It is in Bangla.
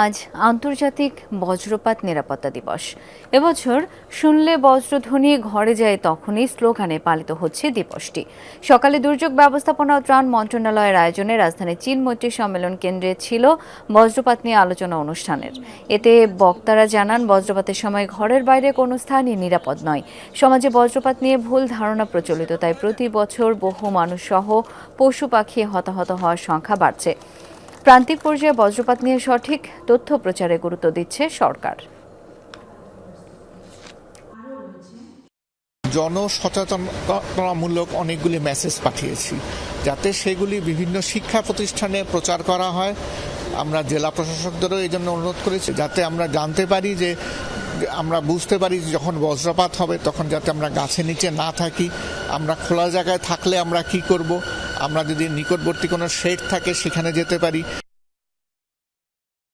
আজ আন্তর্জাতিক বজ্রপাত নিরাপত্তা দিবস। এবছর শুনলে বজ্রধ্বনি ঘরে যায় তখনই স্লোগানে পালিত হচ্ছে দিবসটি। সকালে দুর্যোগ ব্যবস্থাপনা ও ত্রাণ মন্ত্রণালয়ের আয়োজনে রাজধানীর চীন মৈত্রী সম্মেলন কেন্দ্রে ছিল বজ্রপাত নিয়ে আলোচনা অনুষ্ঠানের। এতে বক্তারা জানান, বজ্রপাতের সময় ঘরের বাইরে কোনো স্থানই নিরাপদ নয়। সমাজে বজ্রপাত নিয়ে ভুল ধারণা প্রচলিত, তাই প্রতি বছর বহু মানুষ সহ পশু পাখি হতাহত হওয়ার সংখ্যা বাড়ছে। প্রান্তিক পর্যায়ে বজ্রপাত নিয়ে সঠিক তথ্য প্রচারে গুরুত্ব দিচ্ছে সরকার। জনসচেতনতামূলক অনেকগুলি মেসেজ পাঠিয়েছি, যাতে সেগুলি বিভিন্ন শিক্ষা প্রতিষ্ঠানে প্রচার করা হয়। আমরা জেলা প্রশাসকদেরও এই জন্য অনুরোধ করেছি, যাতে আমরা জানতে পারি যে, আমরা বুঝতে পারি যে যখন বজ্রপাত হবে, তখন যাতে আমরা গাছের নিচে না থাকি। আমরা খোলা জায়গায় থাকলে আমরা কি করব? আমরা যদি নিকটবর্তী কোনো শেড থাকে সেখানে যেতে পারি।